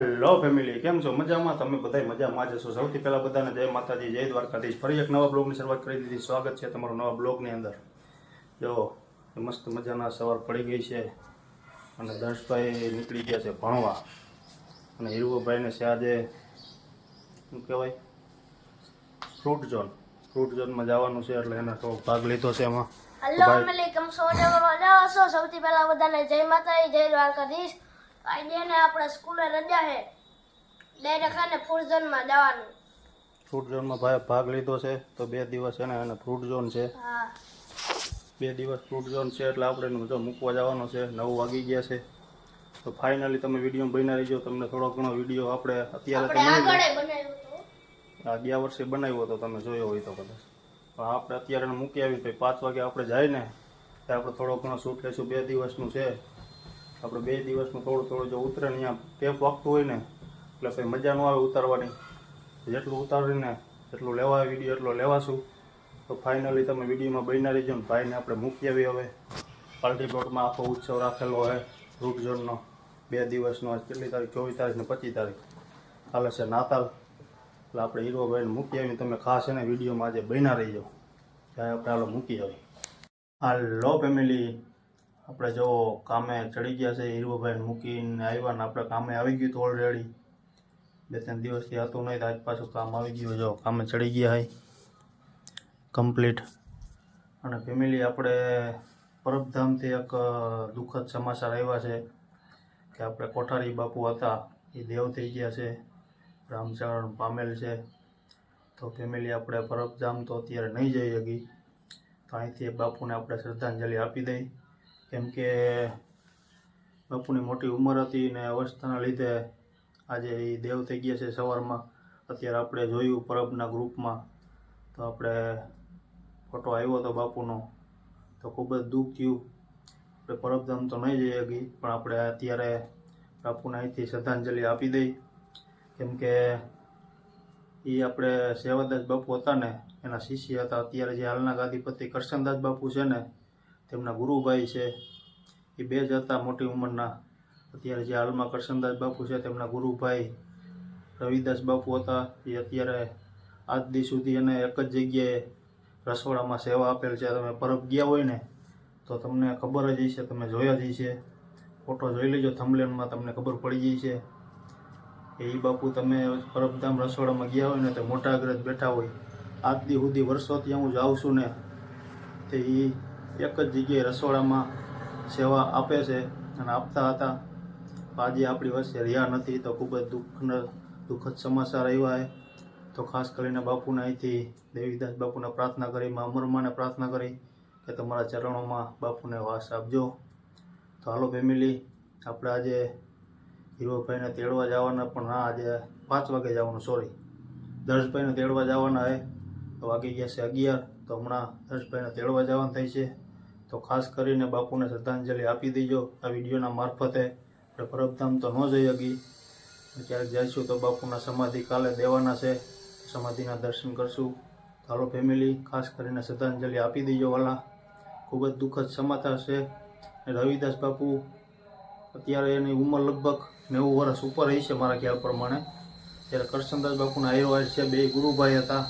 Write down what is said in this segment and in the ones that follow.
Hello family કેમ છો? મજામાં? તમે બધા મજામાં જ છો સૌથી પહેલાં બધાને જય માતાજી જય દ્વારકાધીશ. ફરી એક નવા બ્લોગની શરૂઆત કરી દીધી. સ્વાગત છે તમારો નવા બ્લોગની અંદર. જો મસ્ત મજાના સવાર પડી ગઈ છે અને દર્શભાઈ નીકળી ગયા છે ભણવા. અને હિરુભાઈને છે આજે શું કહેવાય? ફ્રૂટ ઝોન ફ્રૂટ ઝોનમાં જવાનું છે એટલે એને થોડો ભાગ લીધો છે એમાં. સૌથી પહેલા બધાને જય માતાજી જય દ્વારકાધીશ. આજે આપણે સ્કૂલે રજા છે ડાયરેક્ટ આને ફૂડ ઝોનમાં જવાનું. ફ્રૂટ ઝોનમાં ભાઈ ભાગ લીધો છે તો બે દિવસ એને ફ્રૂટ ઝોન છે. હા. બે દિવસ ફ્રૂટ ઝોન છે એટલે આપણે એનું જો મૂકવા જવાનો છે નવ વાગી ગયા છે. તો ફાઇનલી તમે વીડિયો બની રહીજો તમને થોડો ઘણો વીડિયો આપણે અત્યારે તો મળી આગળ આ ગયા વર્ષે બનાવ્યો તો તમે જોયો હોય તો કદાચ. પણ આપણે અત્યારે મૂકી આવી પાંચ વાગે આપણે જાય ને આપણે થોડો ઘણો શૂટ લઈશું બે દિવસનું છે. આપણે બે દિવસનું થોડું થોડું જો ઉતરે ને અહીંયા ટેપ વાગતું હોય ને, એટલે કંઈ મજા ન આવે ઉતારવાની. જેટલું ઉતારીને એટલું લેવા વીડિયો એટલો લેવાશું. તો ફાઇનલી તમે વિડીયોમાં બન્યા રહીજો ને ભાઈને આપણે મૂકી આવી હવે. પાલટી પ્લોટમાં આખો ઉત્સવ રાખેલો હોય રૂટ ઝોનનો બે દિવસનો કેટલી તારીખ? ચોવીસ તારીખ ને પચીસ તારીખ. હાલે છે નાતાલ. એટલે આપણે હીરોભાઈને મૂકી આવીને તમે ખાસ એને વિડીયોમાં આજે બન્યા રહીજો. ત્યારે આપણે હાલો મૂકી આવી હાલો ફેમિલી આપણે જો કામે ચડી ગયા છે, હીરોભાઈને મૂકીને આવ્યા ને આપણે કામે આવી ગયું હતું ઓલરેડી બે ત્રણ દિવસથી હતું નહીં તો આજ પાછું કામ આવી ગયું, જો કામે ચડી ગયા હોય કમ્પ્લીટ અને ફેમિલી આપણે પરબધામથી એક દુઃખદ સમાચાર આવ્યા છે કે આપણે કોઠારી બાપુ હતા, એ દેવ થઈ ગયા છે, રામચરણ પામેલ છે. તો ફેમિલી આપણે પરબધામ તો અત્યારે નહીં જઈ શકી. તો અહીંથી બાપુને આપણે શ્રદ્ધાંજલિ આપી દઈ. કેમ કે બાપુની મોટી ઉંમર હતી ને અવસ્થાના લીધે આજે એ દેવ થઈ ગયા છે સવારમાં. અત્યારે આપણે જોયું પરબના ગ્રુપમાં તો આપણે ફોટો આવ્યો હતો બાપુનો. તો ખૂબ જ દુઃખ થયું. આપણે પરબધામ તો નહીં જઈ શકી પણ આપણે અત્યારે બાપુને અહીંથી શ્રદ્ધાંજલિ આપી દઈ. કેમ કે એ આપણે સેવાદાસ બાપુ હતા ને, એના શિષ્ય હતા. અત્યારે જે હાલના ગાદીપતિ કરશનદાસ બાપુ છે ને તેમના ગુરુભાઈ છે. એ બે જ હતા મોટી ઉંમરના. અત્યારે જે હાલમાં કરશનદાસ બાપુ છે, તેમના ગુરુભાઈ રવિદાસ બાપુ હતા. એ અત્યારે આજ દી સુધી એને એક જ જગ્યાએ રસોડામાં સેવા આપેલ છે. તમે પરબ ગયા હોય ને, તો તમને ખબર જ હશે, તમે જોયા જ હશે. ફોટો જોઈ લેજો થમલેનમાં તમને ખબર પડી જઈ છે. એ બાપુ તમે પરબધામ રસોડામાં ગયા હોય ને, તો મોટા અગ્રજ બેઠા હોય. આજ દી સુધી વર્ષોથી હું જાઉં છું ને, તે એ એક જ જગ્યાએ રસોડામાં સેવા આપે છે અને આપતા હતા. આજે આપણી વચ્ચે રહ્યા નથી તો ખૂબ જ દુઃખ દુઃખદ સમાચાર આવ્યા છે. તો ખાસ કરીને બાપુને અહીંથી દેવીદાસ બાપુને પ્રાર્થના કરી, મા અમરમાને પ્રાર્થના કરી કે તમારા ચરણોમાં બાપુને વાસ આપજો. તો હાલો ફેમિલી, આપણે આજે હીરોભાઈને તેડવા જવાના, પણ ના આજે પાંચ વાગે જવાનું સોરી દર્શભાઈને તેડવા જવાના હે તો વાગી ગયા છે અગિયાર. તો હમણાં દર્શભાઈને તેડવા જવાનું થાય છે. તો ખાસ કરીને બાપુને શ્રદ્ધાંજલિ આપી દેજો. આ વિડીયોના મારફતે આપણે પરબધામ તો ન જઈ શકી ક્યારેક જઈશું તો બાપુના સમાધિ કાલે દેવાના છે. સમાધિના દર્શન કરશું. હાલો ફેમિલી, ખાસ કરીને શ્રદ્ધાંજલિ આપી દેજો વાલા. ખૂબ જ દુઃખદ સમાચાર છે. રવિદાસ બાપુ, અત્યારે એની ઉંમર લગભગ નેવું વર્ષ ઉપર રહી છે મારા ખ્યાલ પ્રમાણે. ત્યારે કરશનદાસ બાપુના આયુર્વાદ છે. બે ગુરુભાઈ હતા.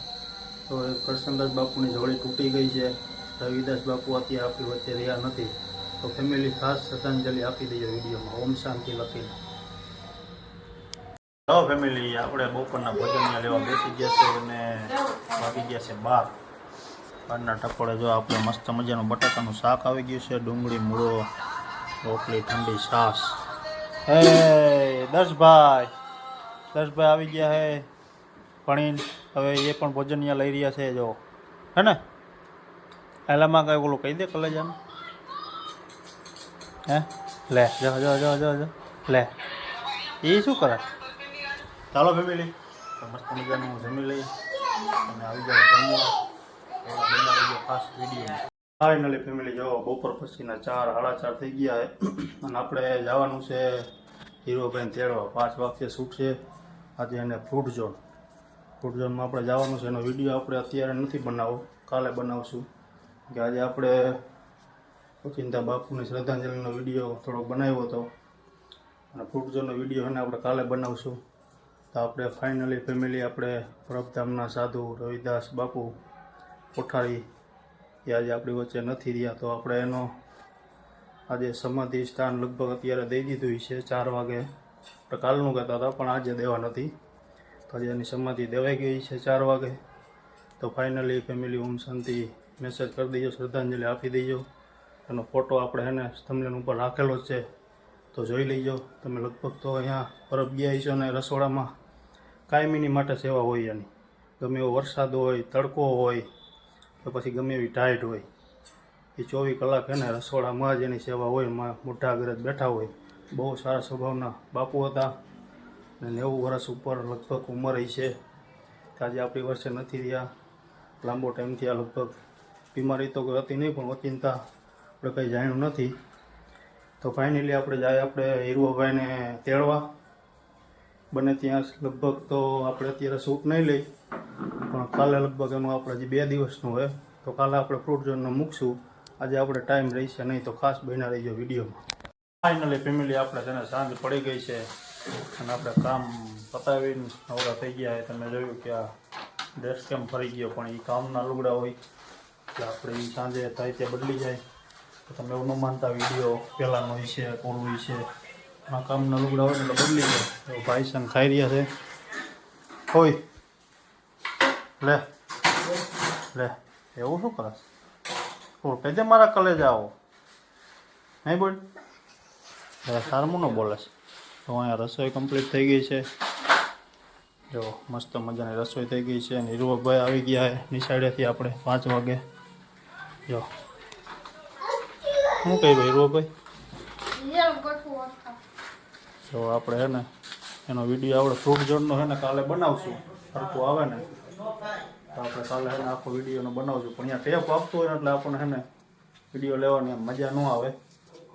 તો કરશનદાસ બાપુની જોડી તૂટી ગઈ છે. રવિદાસ બાપુ અત્યારે આપણી વચ્ચે રહ્યા નથી. તો ફેમિલી ખાસ શ્રદ્ધાંજલિ આપી દેજો વિડીયોમાં. ઓમ શાંતિ લખીને હલો ફેમિલી આપણે બપોરના ભોજનમાં લેવા બેસી ગયા છે અને વાગી ગયા છે બાર. બારના ટકોડે જો આપણે મસ્ત મજાનું બટાકાનું શાક આવી ગયું છે. ડુંગળી, મૂળો, રોટલી, ઠંડી, છાશ. હે, દર્શભાઈ. દર્શભાઈ આવી ગયા હે. ભણીને હવે એ પણ ભોજન અહીંયા લઈ રહ્યા છે, જો. હે ને? પહેલાંમાં કઈ ઓલું કહી દે કલેજાનું. હે? લે, જો જો જો જો લે. એ શું કરે? ચાલો ફેમિલી મસ્ત મજાનું જમી લઈ અને આવી જાઓ જમવા. ખાસ વીડિયો. ફાઇનલી ફેમિલી, જો, બપોર પછીના ચાર, સાડા ચાર થઈ ગયા અને આપણે જવાનું છે હીરોભાઈને તેડવા. પાંચ વાગ્યે છૂટશે. આજે એને ફ્રૂટ ઝોન ઝોનમાં આપણે જવાનું છે. એનો વીડિયો આપણે અત્યારે નથી બનાવો. કાલે બનાવશું. કે આજે આપણે ઓચિંતા બાપુની શ્રદ્ધાંજલિનો વીડિયો થોડોક બનાવ્યો હતો. અને ઝોનનો વીડિયો એને આપણે કાલે બનાવશું. તો આપણે ફાઇનલી ફેમિલી આપણે પ્રભધામના સાધુ રવિદાસ બાપુ કોઠારી એ આજે આપણી વચ્ચે નથી રહ્યા. તો આપણે એનો આજે સમાધિ સ્થાન લગભગ અત્યારે દઈ દીધું છે ચાર વાગે. આપણે કાલનું કહેતા હતા, પણ આજે દેવા નથી. એની સમાધિ દેવાઈ ગઈ છે ચાર વાગે. તો ફાઇનલી ફેમિલી ઓમ શાંતિ મેસેજ કરી દેજો, શ્રદ્ધાંજલિ આપી દેજો. એનો ફોટો આપણે એને થંબનેલ ઉપર રાખેલો છે. તો જોઈ લેજો, તમે લગભગ તો અહીંયા પરબ ગયા છો ને રસોડામાં. કાયમીની માટે સેવા હોય એની. ગમે એવો વરસાદ હોય, તડકો હોય તો પછી ગમે એવી ટાઈટ હોય. એ ચોવીસ કલાક એને રસોડામાં જ એની સેવા હોય. મોટા આગળ જ બેઠા હોય. બહુ સારા સ્વભાવના બાપુ હતા. ને નેવું વર્ષ ઉપર લગભગ ઉંમર એ છે. આજે આપણી વર્ષે નથી રહ્યા. લાંબો ટાઈમ થયા લગભગ. બીમારી તો હતી નહીં, પણ ઓચિંતા આપણે કંઈ જાણ્યું નથી. તો ફાઇનલી આપણે જાય આપણે હીરુભાઈને તેડવા. બને ત્યાં લગભગ તો આપણે અત્યારે શૂટ નહીં લઈ, પણ કાલે લગભગ એનું આપણે હજી બે દિવસનું હોય. તો કાલે આપણે ફ્રૂટ ઝોનનું મૂકશું. આજે આપણે ટાઈમ રહેશે નહીં, તો ખાસ બન્યા રહીજો વિડીયોમાં. ફાઇનલી ફેમિલી આપણે તેને સાંજ પડી ગઈ છે. અને આપણે કામ પતાવીને નવરા થઈ ગયા એ તમે જોયું કે આ ડ્રેસ કેમ ફરી ગયો, પણ એ કામના લુગડા હોય એટલે આપણે એ સાંજે થાય તે બદલી જાય. તો તમે એવું ન માનતા, વીડિયો પહેલાંનો એ છે ઈ છે. આ કામના લુગડા હોય એટલે બદલી જાય. એવું ભાઈ સંગ ખાઈ રહ્યા છે. હોય લે લે, એવું શું કરે ઓ કહેજે મારા કલેજ આવો. નહીં બોલ. સારમું ન બોલે છે. તો અહીંયા રસોઈ કમ્પ્લીટ થઈ ગઈ છે. જો, મસ્ત મજાની રસોઈ થઈ ગઈ છે. અને હીરુભાઈ આવી ગયા છે નિશાળેથી આપણે પાંચ વાગે. જો. શું કહ્યું હીરુભાઈ જો, આપણે હે ને, એનો વીડિયો આપણે ફ્રૂટ જોડનો છે ને, કાલે બનાવશું. સરખું આવે ને. તો આપણે કાલે હે ને આખો વિડીયોનો બનાવશું. પણ અહીંયા ટેપ આપતો હોય ને એટલે આપણને હે ને, વીડિયો લેવાની મજા ન આવે.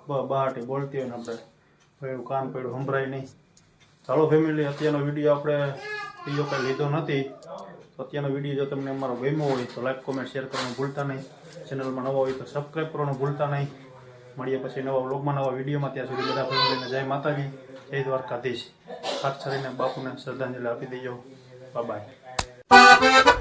બહારથી બોલતી હોય ને આપણે. એવું કાન પડ્યું, સંભળાય નહીં. ચાલો ફેમિલી અત્યારનો વીડિયો આપણે બીજો કંઈ લીધો નથી. તો અત્યારનો વીડિયો જો તમને અમારો ગમ્યો હોય તો લાઈક કોમેન્ટ શેર કરવાનું ભૂલતા નહીં. ચેનલમાં નવા હોય તો સબસ્ક્રાઈબ કરવાનું ભૂલતા નહીં. મળીએ પછી નવા બ્લોગમાં નવા વિડીયોમાં ત્યાં સુધી બધા ફેમિલીને જય માતાજી, જય દ્વારકાધીશ. ખાસ કરીને બાપુને શ્રદ્ધાંજલિ આપી દેજો. બાય